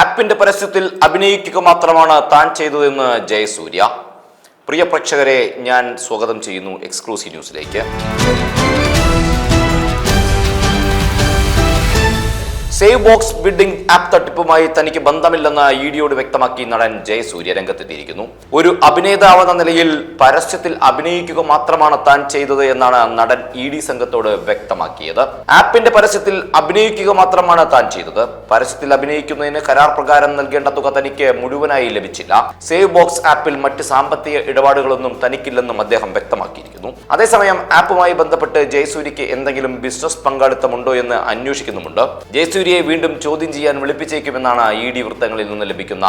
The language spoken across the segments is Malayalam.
ആപ്പിന്റെ പരസ്യത്തിൽ അഭിനയിക്കുക മാത്രമാണ് താൻ ചെയ്തതെന്ന് ജയസൂര്യ. പ്രിയ പ്രേക്ഷകരെ ഞാൻ സ്വാഗതം ചെയ്യുന്നു എക്സ്ക്ലൂസീവ് ന്യൂസിലേക്ക്. സേവ് ബോക്സ് ബിൽഡിംഗ് ആപ്പ് തട്ടിപ്പുമായി തനിക്ക് ബന്ധമില്ലെന്ന് ഇ ഡിയോട് വ്യക്തമാക്കി നടൻ ജയസൂര്യ രംഗത്തെത്തിയിരിക്കുന്നു. ഒരു അഭിനേതാവെന്ന നിലയിൽ പരസ്യത്തിൽ അഭിനയിക്കുക മാത്രമാണ് താൻ ചെയ്തത് എന്നാണ് നടൻ ഇ ഡി സംഘത്തോട് വ്യക്തമാക്കിയത്. ആപ്പിന്റെ പരസ്യത്തിൽ അഭിനയിക്കുക മാത്രമാണ് താൻ ചെയ്തത്. പരസ്യത്തിൽ അഭിനയിക്കുന്നതിന് കരാർ പ്രകാരം നൽകേണ്ട തുക തനിക്ക് മുഴുവനായി ലഭിച്ചില്ല. സേവ് ബോക്സ് ആപ്പിൽ മറ്റ് സാമ്പത്തിക ഇടപാടുകളൊന്നും തനിക്കില്ലെന്നും അദ്ദേഹം വ്യക്തമാക്കിയിരിക്കുന്നു. അതേസമയം ആപ്പുമായി ബന്ധപ്പെട്ട് ജയസൂര്യക്ക് എന്തെങ്കിലും ബിസിനസ് പങ്കാളിത്തമുണ്ടോ എന്ന് അന്വേഷിക്കുന്നുമുണ്ട്. ജയസൂര്യയെ വീണ്ടും ചോദ്യം ചെയ്യാൻ വിളിപ്പിച്ചേക്കുമെന്നാണ് ഇ ഡി വൃത്തങ്ങളിൽ നിന്ന് ലഭിക്കുന്ന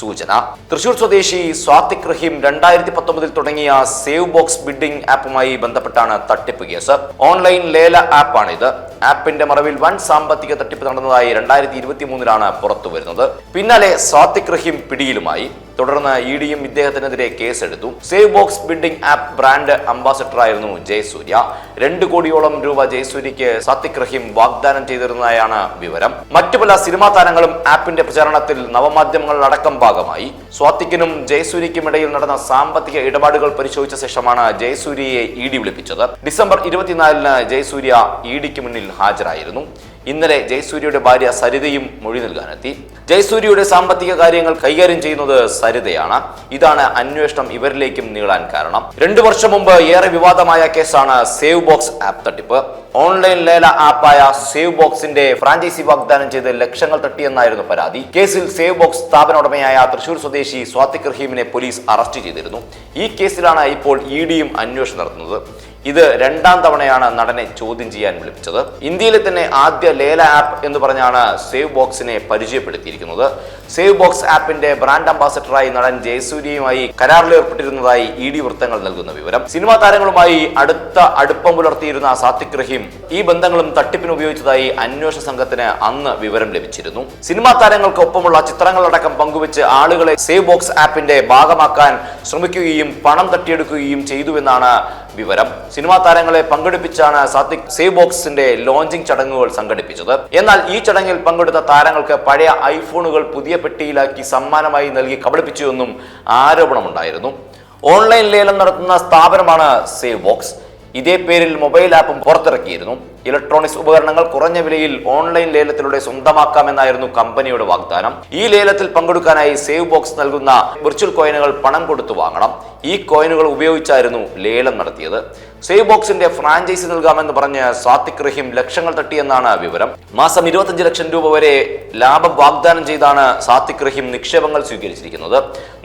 സൂചന. തൃശൂർ സ്വദേശി സ്വാതിക് റഹീം രണ്ടായിരത്തി പത്തൊമ്പതിൽ തുടങ്ങിയ സേവ് ബോക്സ് ബിഡിംഗ് ആപ്പുമായി ബന്ധപ്പെട്ടാണ് തട്ടിപ്പ് കേസ്. ഓൺലൈൻ ലേല ആപ്പാണിത്. ആപ്പിന്റെ മറവിൽ വൻ സാമ്പത്തിക തട്ടിപ്പ് നടന്നതായി രണ്ടായിരത്തി ഇരുപത്തി മൂന്നിലാണ് പുറത്തുവരുന്നത്. പിന്നാലെ സ്വാതിക് റഹീം പിടിയിലുമായി. തുടർന്ന് ഇ ഡിയും ഇദ്ദേഹത്തിനെതിരെ കേസെടുത്തു. Save box building app brand അംബാസഡറായിരുന്നു Jayasurya. രണ്ട് കോടിയോളം രൂപ ജയസൂര്യക്ക് സാത്തിക് റഹീം വാഗ്ദാനം ചെയ്തിരുന്നതായാണ് വിവരം. മറ്റു പല സിനിമാ താരങ്ങളും ആപ്പിന്റെ പ്രചാരണത്തിൽ നവമാധ്യമങ്ങൾ അടക്കം ഭാഗമായി. സ്വാത്തിക്കിനും ജയസൂര്യക്കും ഇടയിൽ നടന്ന സാമ്പത്തിക ഇടപാടുകൾ പരിശോധിച്ച ശേഷമാണ് ജയസൂര്യയെ ഇ ഡി വിളിപ്പിച്ചത്. ഡിസംബർ ഇരുപത്തിനാലിന് ജയസൂര്യ ഇ ഡിക്ക് മുന്നിൽ ഹാജരായിരുന്നു. ഇന്നലെ ജയസൂര്യയുടെ ഭാര്യ സരിതയും മൊഴി നൽകാനെത്തി. ജയസൂര്യയുടെ സാമ്പത്തിക കാര്യങ്ങൾ കൈകാര്യം ചെയ്യുന്നത് സരിതയാണ്. ഇതാണ് അന്വേഷണം ഇവരിലേക്കും നീളാൻ കാരണം. രണ്ടു വർഷം മുമ്പ് ഏറെ വിവാദമായ കേസാണ് സേവ് ബോക്സ് ആപ്പ് തട്ടിപ്പ്. ഓൺലൈൻ ലേല ആപ്പായ സേവ് ബോക്സിന്റെ ഫ്രാഞ്ചൈസി വാഗ്ദാനം ചെയ്ത് ലക്ഷങ്ങൾ തട്ടിയെന്നായിരുന്നു പരാതി. കേസിൽ സേവ് ബോക്സ് സ്ഥാപന ഉടമയായ തൃശൂർ സ്വദേശി സ്വാതിക് റഹീമിനെ പോലീസ് അറസ്റ്റ് ചെയ്തിരുന്നു. ഈ കേസിലാണ് ഇപ്പോൾ ഇ ഡിയും അന്വേഷണം നടത്തുന്നത്. ഇത് രണ്ടാം തവണയാണ് നടനെ ചോദ്യം ചെയ്യാൻ വിളിപ്പിച്ചത് ഇന്ത്യയിലെ തന്നെ ആദ്യ ലേല ആപ്പ് എന്ന് പറഞ്ഞാണ് സേവ് ബോക്സിനെ പരിചയപ്പെടുത്തിയിരിക്കുന്നത്. സേവ് ബോക്സ് ആപ്പിന്റെ ബ്രാൻഡ് അംബാസഡറായി നടൻ ജയസൂര്യയുമായി കരാറിൽ ഏർപ്പെട്ടിരുന്നതായി ഇ ഡി വൃത്തങ്ങൾ നൽകുന്ന വിവരം. സിനിമാ താരങ്ങളുമായി അടുത്ത അടുപ്പം പുലർത്തിയിരുന്ന സാത്തിക് റഹീം ഈ ബന്ധങ്ങളും തട്ടിപ്പിന് ഉപയോഗിച്ചതായി അന്വേഷണ സംഘത്തിന് അന്ന് വിവരം ലഭിച്ചിരുന്നു. സിനിമാ താരങ്ങൾക്കൊപ്പമുള്ള ചിത്രങ്ങളടക്കം പങ്കുവെച്ച് ആളുകളെ സേവ് ബോക്സ് ആപ്പിന്റെ ഭാഗമാക്കാൻ ശ്രമിക്കുകയും പണം തട്ടിയെടുക്കുകയും ചെയ്തുവെന്നാണ് വിവരം. സിനിമാ താരങ്ങളെ പങ്കെടുപ്പിച്ചാണ് സാത്വിക് സേവ് ബോക്സിന്റെ ലോഞ്ചിങ് ചടങ്ങുകൾ സംഘടിപ്പിച്ചത്. എന്നാൽ ഈ ചടങ്ങിൽ പങ്കെടുത്ത താരങ്ങൾക്ക് പഴയ ഐഫോണുകൾ പുതിയ പെട്ടിയിലാക്കി സമ്മാനമായി നൽകി കബളിപ്പിച്ചുവെന്നും ആരോപണമുണ്ടായിരുന്നു. ഓൺലൈൻ ലേലം നടത്തുന്ന സ്ഥാപനമാണ് സേവ് ബോക്സ് ഇതേ പേരിൽ മൊബൈൽ ആപ്പും പുറത്തിറക്കിയിരുന്നു. ഇലക്ട്രോണിക്സ് ഉപകരണങ്ങൾ കുറഞ്ഞ വിലയിൽ ഓൺലൈൻ ലേലത്തിലൂടെ സ്വന്തമാക്കാമെന്നായിരുന്നു കമ്പനിയുടെ വാഗ്ദാനം. ഈ ലേലത്തിൽ പങ്കെടുക്കാനായി സേവ് ബോക്സ് നൽകുന്ന വിർച്വൽ കോയിനുകൾ പണം കൊടുത്തു വാങ്ങണം. ഈ കോയിനുകൾ ഉപയോഗിച്ചായിരുന്നു ലേലം നടത്തിയത്. സേവ് ബോക്സിന്റെ ഫ്രാഞ്ചൈസി നൽകാമെന്ന് പറഞ്ഞ് സാത്തിക് റഹീം ലക്ഷങ്ങൾ തട്ടിയെന്നാണ് വിവരം. മാസം ഇരുപത്തഞ്ച് ലക്ഷം രൂപ വരെ ലാഭം വാഗ്ദാനം ചെയ്താണ് സാത്തിക് റഹീം നിക്ഷേപങ്ങൾ സ്വീകരിച്ചിരിക്കുന്നത്.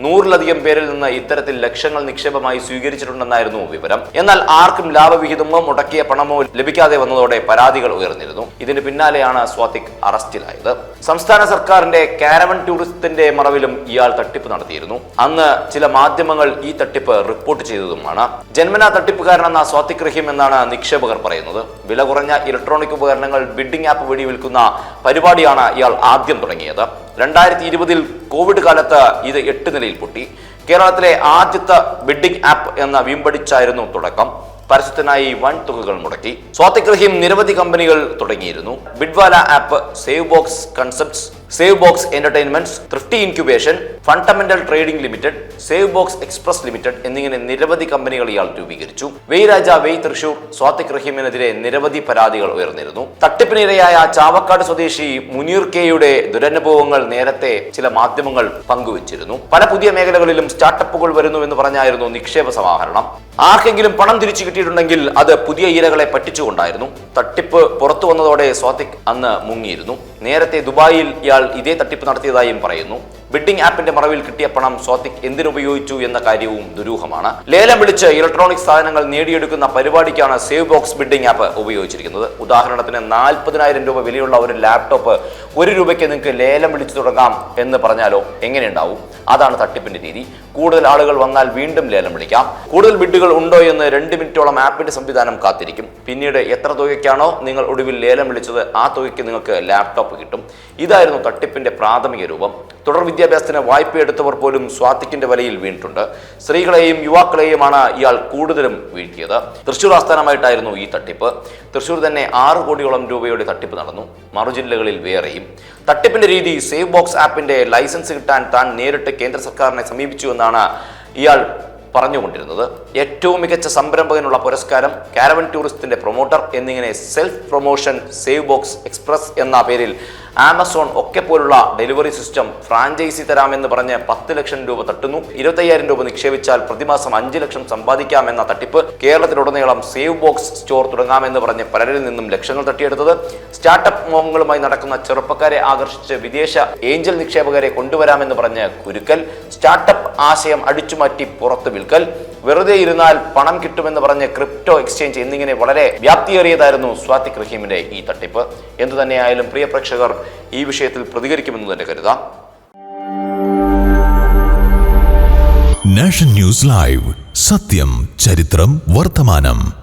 നൂറിലധികം പേരിൽ നിന്ന് ഇത്തരത്തിൽ ലക്ഷങ്ങൾ നിക്ഷേപമായി സ്വീകരിച്ചിട്ടുണ്ടെന്നായിരുന്നു വിവരം. എന്നാൽ ആർക്കും ലാഭവിഹിതമോ മുടക്കിയ പണമോ ലഭിക്കാതെ വന്നതോടെ പരാതികൾ ഉയർന്നിരുന്നു. ഇതിന് പിന്നാലെയാണ് സ്വാതിക് അറസ്റ്റിലായത്. സംസ്ഥാന സർക്കാരിന്റെ കാരവൻ ടൂറിസത്തിന്റെ മറവിലും ഇയാൾ തട്ടിപ്പ് നടത്തിയിരുന്നു. അന്ന് ചില മാധ്യമങ്ങൾ ഈ തട്ടിപ്പ് റിപ്പോർട്ട് ചെയ്തതുമാണ്. ജന്മനാ തട്ടിപ്പുകാരനെന്ന സ്വാതിക് റഹീം എന്നാണ് നിക്ഷേപകർ പറയുന്നത്. വില കുറഞ്ഞ ഇലക്ട്രോണിക് ഉപകരണങ്ങൾ ബിഡിംഗ് ആപ്പ് വഴി വിൽക്കുന്ന പരിപാടിയാണ് ഇയാൾ ആദ്യം തുടങ്ങിയത്. രണ്ടായിരത്തി ഇരുപതിൽ കോവിഡ് കാലത്ത് ഇത് എട്ട് നിലയിൽ പൊട്ടി. കേരളത്തിലെ ആദ്യത്തെ ബിഡിംഗ് ആപ്പ് എന്ന വീമ്പടിച്ചായിരുന്നു തുടക്കം. പരസ്യത്തിനായി വൻ തുകകൾ മുടക്കി. സ്വാതിഗ്രഹ്യം നിരവധി കമ്പനികൾ തുടങ്ങിയിരുന്നു. ബിഡ്വാല app save box concepts save box entertainments Thrupthi incubation fundamental trading limited save box express limited എന്നിങ്ങനെ നിരവധി കമ്പനികൾ ഇയാൾ രൂപീകരിച്ചു. വെയ് രാജ വെയ് തൃശൂർ സ്വാതിക് റഹീമിനെതിരെ നിരവധി പരാതികൾ ഉയർന്നിരുന്നു. തട്ടിപ്പിനിരയായ ചാവക്കാട് സ്വദേശി മുനീർ കെയുടെ ദുരനുഭവങ്ങൾ നേരത്തെ ചില മാധ്യമങ്ങൾ പങ്കുവച്ചിരുന്നു. പല പുതിയ മേഖലകളിലും സ്റ്റാർട്ടപ്പുകൾ വരുന്നു എന്ന് പറഞ്ഞായിരുന്നു നിക്ഷേപ സമാഹരണം. ആർക്കെങ്കിലും പണം തിരിച്ചു കിട്ടിയിട്ടുണ്ടെങ്കിൽ അത് പുതിയ ഇരകളെ പറ്റിച്ചുകൊണ്ടായിരുന്നു. തട്ടിപ്പ് പുറത്തു വന്നതോടെ സ്വാതിക് അന്ന് മുങ്ങിയിരുന്നു. നേരത്തെ ദുബായിൽ ഇയാൾ ഇതേ തട്ടിപ്പ് നടത്തിയതായും പറയുന്നു. ബിഡിംഗ് ആപ്പിന്റെ മറവിൽ കിട്ടിയ പണം സ്വാതിക് എന്തിനുപയോഗിച്ചു എന്ന കാര്യവും ദുരൂഹമാണ്. ലേലം വിളിച്ച് ഇലക്ട്രോണിക് സാധനങ്ങൾ നേടിയെടുക്കുന്ന പരിപാടിക്കാണ് സേവ് ബോക്സ് ബിഡിംഗ് ആപ്പ് ഉപയോഗിച്ചിരിക്കുന്നത്. ഉദാഹരണത്തിന് നാൽപ്പതിനായിരം രൂപ വിലയുള്ള ഒരു ലാപ്ടോപ്പ് ഒരു രൂപയ്ക്ക് നിങ്ങൾക്ക് ലേലം വിളിച്ചു തുടങ്ങാം എന്ന് പറഞ്ഞാലോ എങ്ങനെയുണ്ടാവും? അതാണ് തട്ടിപ്പിന്റെ രീതി. കൂടുതൽ ആളുകൾ വന്നാൽ വീണ്ടും ലേലം വിളിക്കാം. കൂടുതൽ ബിഡുകൾ ഉണ്ടോ എന്ന് രണ്ട് മിനിറ്റോളം ആപ്പിന്റെ സംവിധാനം കാത്തിരിക്കും. പിന്നീട് എത്ര തുകയ്ക്കാണോ നിങ്ങൾ ഒടുവിൽ ലേലം വിളിച്ചത് ആ തുകയ്ക്ക് നിങ്ങൾക്ക് ലാപ്ടോപ്പ് കിട്ടും. ഇതായിരുന്നു തട്ടിപ്പിന്റെ പ്രാഥമിക രൂപം. തുടർ വിദ്യാഭ്യാസത്തിന് വായ്പ എടുത്തവർ പോലും സ്വാത്തിക്കിന്റെ വലയിൽ വീണിട്ടുണ്ട്. സ്ത്രീകളെയും യുവാക്കളെയുമാണ് ഇയാൾ കൂടുതലും വീഴ്ത്തിയത്. തൃശൂർ ആസ്ഥാനമായിട്ടായിരുന്നു ഈ തട്ടിപ്പ്. തൃശൂർ തന്നെ ആറ് കോടിയോളം രൂപയുടെ തട്ടിപ്പ് നടന്നു. മറു ജില്ലകളിൽ വേറെയും. തട്ടിപ്പിന്റെ രീതി സേവ് ബോക്സ് ആപ്പിന്റെ ലൈസൻസ് കിട്ടാൻ താൻ നേരിട്ട് കേന്ദ്ര സർക്കാരിനെ സമീപിച്ചു എന്നാണ് ഇയാൾ പറഞ്ഞുകൊണ്ടിരുന്നത്. ഏറ്റവും മികച്ച സംരംഭകനുള്ള പുരസ്കാരം കാരവൻ ടൂറിസ്റ്റിന്റെ പ്രൊമോട്ടർ എന്നിങ്ങനെ self promotion save box express എന്ന പേരിൽ ആമസോൺ ഒക്കെ പോലുള്ള ഡെലിവറി സിസ്റ്റം ഫ്രാഞ്ചൈസി തരാമെന്ന് പറഞ്ഞ് പത്ത് ലക്ഷം രൂപ തട്ടുന്നു. ഇരുപത്തയ്യായിരം രൂപ നിക്ഷേപിച്ചാൽ പ്രതിമാസം അഞ്ച് ലക്ഷം സമ്പാദിക്കാമെന്ന തട്ടിപ്പ് കേരളത്തിലുടനീളം സേവ് ബോക്സ് സ്റ്റോർ തുടങ്ങാമെന്ന് പറഞ്ഞ് പലരിൽ നിന്നും ലക്ഷങ്ങൾ തട്ടിയെടുത്തത്. സ്റ്റാർട്ടപ്പ് മോഹങ്ങളുമായി നടക്കുന്ന ചെറുപ്പക്കാരെ ആകർഷിച്ച് വിദേശ ഏഞ്ചൽ നിക്ഷേപകരെ കൊണ്ടുവരാമെന്ന് പറഞ്ഞ് കുരുക്കൽ. സ്റ്റാർട്ടപ്പ് ആശയം അടിച്ചുമാറ്റി പുറത്ത് വിൽക്കൽ. വെറുതെ ഇരുന്നാൽ പണം കിട്ടുമെന്ന് പറഞ്ഞ് ക്രിപ്റ്റോ എക്സ്ചേഞ്ച് എന്നിങ്ങനെ വളരെ വ്യാപ്തിയേറിയതായിരുന്നു സ്വാതിക് റഹീമിന്റെ ഈ തട്ടിപ്പ്. എന്തു തന്നെയായാലും പ്രിയ പ്രേക്ഷകർ ഈ വിഷയത്തിൽ പ്രതികരിക്കുമെന്ന് തന്നെ കരുതാം. Nation news live. സത്യം ചരിത്രം വർത്തമാനം.